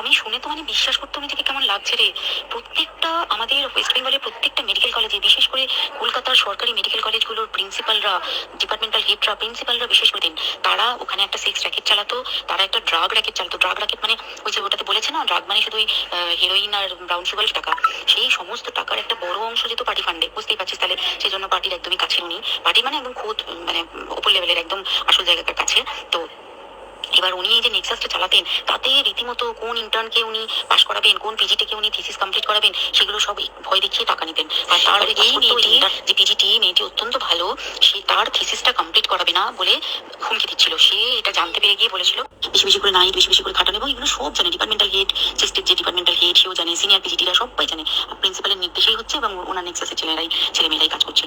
আমি শুনে তো মানে বিশ্বাস করতে নিজেকে কেমন লাগছে রে। প্রত্যেকটা আমাদের ওয়েস্ট বেঙ্গলের প্রত্যেকটা মেডিকেল কলেজে বিশেষ করে কলকাতার সরকারি মেডিকেল কলেজগুলোর প্রিন্সিপালরা ডিপার্টমেন্টাল হেডরা প্রিন্সিপালরা বিশেষ করে দিন। তারা ওখানে একটা সেক্স র্যাকেট চালাতো, তারা একটা ড্রাগ র্যাকেট চালাতো। ড্রাগ র্যাকেট মানে ওই যে ওটাতে বলেছে না ড্রাগ মানে শুধু হিরোইন আর ব্রাউন সুগার টাকা। সেই সমস্ত টাকার একটা বড় অংশ যেত পার্টি ফান্ডে বুঝতেই পারছিস তাহলে? সেই জন্য পার্টির একদমই কাছে উনি পার্টি মানে একদম খোদ মানে ওপর লেভেলের একদম আসল জায়গাটার কাছে। তো এবার উনি এই যে নেক্সাসটা চালাতেন তাতে রীতিমতো কোন ইন্টার্নকে উনি পাশ করাবেন কোন পিজিটিকে উনি থিসিস কমপ্লিট করাবেন সেগুলো সব ভয় দেখিয়ে টাকা নিতেন। আর তার এই মেয়েটি যে পিজিটি মেয়েটি অত্যন্ত ভালো সে তার থিসিসটা কমপ্লিট করাবে না বলে হুমকি দিচ্ছিল। সে এটা জানতে পেরে গিয়ে বলেছিল বেশি বেশি করে নাইট বেশি বেশি করে খাটানো এবং এগুলো সব জানে। ডিপার্টমেন্টাল হেড সিস্টেম যে ডিপার্টমেন্টাল হেড সেও জানে সিনিয়র পিজিটিরা সবাই জানে। প্রিন্সিপালের নির্দেশেই হচ্ছে এবং ওনার নেক্সাসের ছেলেরাই ছেলেমেয়েরাই কাজ করছে।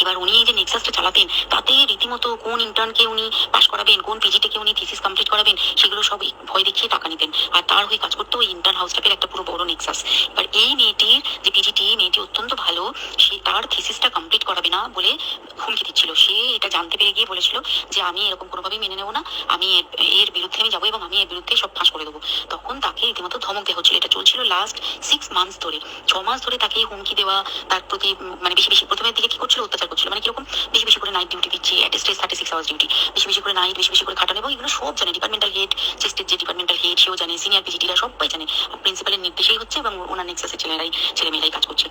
এবার উনি এই যে নেক্সাসটা চালাতেন, তাতে রীতিমতো কোন ইন্টার্নকে উনি পাশ করাবেন, কোন পিজিটিকে উনি থিসিস কমপ্লিট করাবেন, সেগুলো সব ভয় দেখিয়ে টাকা নিতেন। আর তার হয়ে কাজ করতো ওই ইন্টার্ন হাউস স্টাফের একটা পুরো বড় নেক্সাস এবার এই মেয়েটির যে পিজিটি মেয়েটি অত্যন্ত ভালো, সে তার থিসিসটা কমপ্লিট করাবে না বলে হুমকি দিচ্ছিল। সে এটা জানতে পেরে গিয়ে বলেছিল যে, আমি এরকম কোনোভাবেই মেনে নেব না। আমি এর- বিরুদ্ধে আমি যাব এবং আমি এর বিরুদ্ধে সব ফাঁস তাকে রীতিমতো ধমক দেওয়া হচ্ছিল। এটা চলছিল লাস্ট সিক্স মান্থস ধরে। ছ মাস ধরে তাকে হুমকি দেওয়া, তার প্রতি মানে বেশি বেশি প্রথমের দিকে কি করছিল? অত্যাচার করছিল। মানে কীরকম? বেশি বেশি করে নাইট ডিউটি দিচ্ছে at stretch thirty six hours duty বেশি বেশি করে নাইট বেশি বেশি করে খাটানো এবং এগুলো সব জানে। ডিপার্টমেন্টাল হেড চেস্টের যে ডিপার্টমেন্টাল হেড সেও জানে। সিনিয়র পিজিটিরা সবাই জানে। প্রিন্সিপালের নির্দেশেই হচ্ছে এবং ওনার নেক্সাসের ছেলেরাই, ছেলেমেয়েরাই কাজ করছে।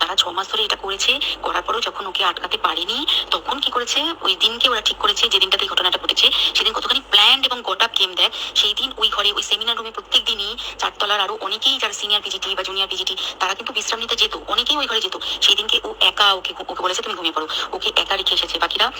তারা ছ মাস ধরে এটা করেছে। করার পরেও যখন ওকে আটকাতে পারেনি, তখন কি করেছে? ওই দিনকে ওরা ঠিক করেছে যে দিনটাতে এই ঘটনাটা ঘটেছে, সেদিন কতখানি প্ল্যান্ড এবং গট গেম দেয়, সেই দিন ওই ঘরে, ওই সেমিনার রুমে প্রত্যেক চারতলার আরও অনেকেই যারা সিনিয়র পিজিটি বা জুনিয়র পিজিটি তারা কিন্তু বিশ্রাম নিতে যেত। অনেকেই ওই ঘরে যেত। সেই দিনকে ও একা ওকে ওকে বলেছে, তুমি ঘুমিয়ে পড়ো। ওকে একা রেখে এসেছে। বাকিরা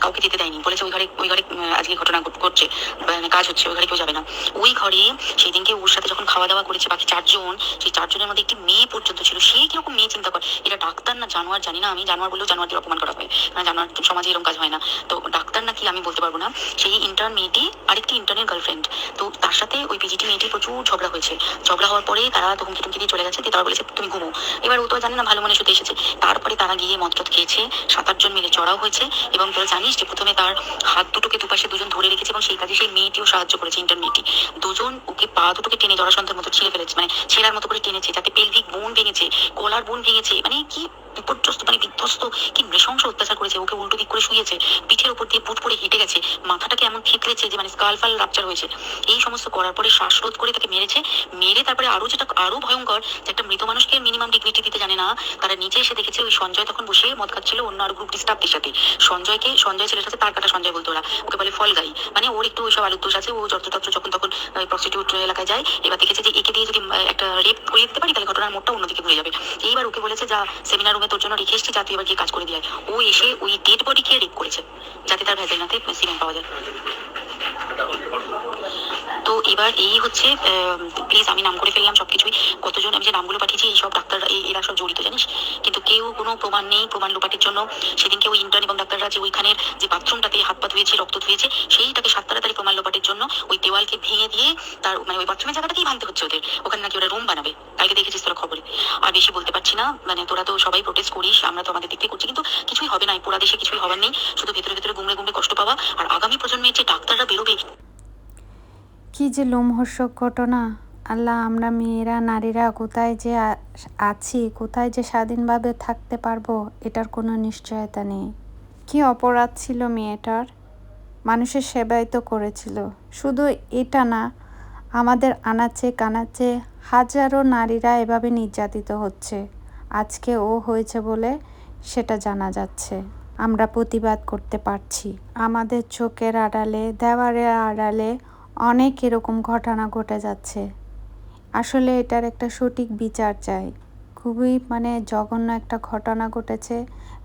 কাউকে যেতে দেয়নি। বলেছে, ওই ঘরে ওই ঘরে আজকে ঘটনা ঘট- ঘটছে। মানে কাজ হচ্ছে, ওই ঘরে কেউ যাবে না। ওই ঘরে সেই দিনকে ওর সাথে যখন খাওয়া দাওয়া করেছে, বাকি চারজন, সেই চারজনের মধ্যে একটি মেয়ে পর্যন্ত ছিল। সে কীরকম মেয়ে, চিন্তা করে। এটা ডাক্তার না জানোয়ার, জানি না আমি। জানোয়ার বলেও জানোয়ারদের অপমান করা হয়। কারণ জানোয়ার সমাজে এরকম কাজ হয় না। তো ডাক্তার নাকি আমি বলতে পারব না। সেই ইন্টার্ন মেয়েটি আরেকটি ইন্টার্নের গার্লফ্রেন্ড তো তার সাথে ওই পিজিটি মেয়েটি প্রচুর ঝগড়া হয়েছে। ঝগড়া হওয়ার পরে তারা তো হুমকি দিয়ে চলে গেছে তারা বলেছে, তুমি ঘুমো। এবার ও তো জানে না, ভালো মনে শুতে এসেছে। তারপরে তারা গিয়ে মদটদ খেয়েছে সাত আটজন মিলে চড়াও হয়েছে এবং তোরা জানিস যে প্রথমে তার হাত দুটোকে দুপাশে দুজন ধরে রেখেছে এবং সেই কাজে সেই মেয়েটিও সাহায্য করেছে ইন্টার মেয়েটি। দুজন ওকে পা দুটোকে টেনে জড়াসন্তের মতো ছিঁড়ে ফেলেছে মানে ছেঁড়ার মতো করে টেনেছে, যাতে পেলভিক বোন ভেঙেছে কলার বোন ভেঙেছে মানে কি বিপর্যস্ত মানে বিধ্বস্ত, কি নৃশংস অত্যাচার করেছে। ওকে উল্টো দিক করে শুয়েছে, পিঠের উপর দিয়ে বুট পরে হেঁটে গেছে, মাথাটাকে এমন থেতলেছে যে মানে স্কাল রাপচার হয়েছে। এই সমস্ত করার পরে শ্বাসরোধ করে তাকে মেরেছে মেরে তারপরে আরও যেটা, আরও ভয়ঙ্কর যে একটা মৃত মানুষকে মিনিমাম ডিগনিটি দিতে জানে না। তারা নিচে এসে দেখেছে ওই সঞ্জয় তখন বসে মদ খাচ্ছিল অন্য আরও গ্রুপ স্টাফদের সাথে। সঞ্জয়কে, সঞ্জয় ছেলেটা আছে তার কাটা সঞ্জয় বলতো ওরা। ওকে বলে ফল গাই। মানে ওর একটু ওইসব আলুর দোষ আছে। ও যত্রতত্র যখন তখন প্রস্টিটিউট এলাকায় যায়, এবার দেখেছে যে একে দিয়ে যদি একটা রেপ করিয়ে দিতে পারি, তাহলে ঘটনার মোড়টা অন্যদিকে ঘুরে যাবে। এইবার ওকে বলেছে, যা সেমিনার রুমে তোর জন্য রেখে এসেছি, যা তুই এবার গিয়ে কাজ করে দিয়ে। ও এসে ওই ডেড বডিকে রেপ করেছে, যাতে তার ভ্যাজাইনাতে সিমেন্ট পাওয়া যায়। তো এবার এই হচ্ছে প্লিজ আমি নাম করে ফেললাম সবকিছুই। কতজন আমি যে নামগুলো পাঠিয়েছি, এই সব ডাক্তাররা এই এরা সব জড়িত, জানিস? কিন্তু কেউ কোনো প্রমাণ নেই, প্রমাণ লোপাটির জন্য। সেদিনকে ওই ইন্টার্ন এবং ডাক্তাররা যে ওইখানের যে বাথরুমটাতে হাত পা ধুয়েছে, রক্ত ধুয়েছে, সেইটাকে সাত তাড়াতাড়ি প্রমাণ লোপাটির জন্য ওই দেওয়ালকে ভেঙে দিয়ে তার মানে ওই বাথরুমের জায়গাটাকেই ভাঙতে হচ্ছে ওদের। ওখানে নাকি ওরা রুম বানাবে। কালকে দেখেছিস তোরা খবরে। আর বেশি বলতে পারছি না। মানে তোরা তো সবাই প্রোটেস্ট করিস, আমরা তো আমাদের দিক থেকে করছি, কিন্তু কিছুই হবে না। পোড়া দেশে কিছুই হবার নেই। শুধু ভেতরে ভেতরে গুমড়ে গুমড়ে কষ্ট পাওয়া। আর আগামী প্রজন্মের যে ডাক্তাররা বেরোবে কি যে লোমহর্ষক ঘটনা। আল্লাহ, আমরা মেয়েরা, নারীরা কোথায় যে আছি, কোথায় যে স্বাধীনভাবে থাকতে পারব, এটার কোনো নিশ্চয়তা নেই। কি অপরাধ ছিল মেয়েটার? মানুষের সেবাই তো করেছিল। শুধু এটা না, আমাদের আনাচে কানাচে হাজারো নারীরা এভাবে নির্যাতিত হচ্ছে। আজকে ও হয়েছে বলে সেটা জানা যাচ্ছে। আমরা প্রতিবাদ করতে পারছি। আমাদের চোখের আড়ালে, দেওয়ারের আড়ালে অনেক এরকম ঘটনা ঘটে যাচ্ছে। আসলে এটার একটা সঠিক বিচার চাই। খুবই মানে জঘন্য একটা ঘটনা ঘটেছে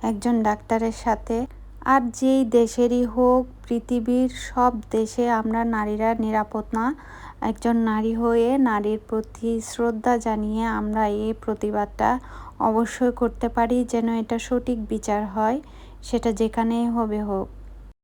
একজন ডাক্তারের সাথে। আর যেই দেশেরই হোক, পৃথিবীর সব দেশে আমরা নারীরা নিরাপদ না। একজন নারী হয়ে নারীর প্রতি শ্রদ্ধা জানিয়ে আমরা এই প্রতিবাদটা অবশ্যই করতে পারি যেন এটা সঠিক বিচার হয়, সেটা যেখানেই হবে হোক।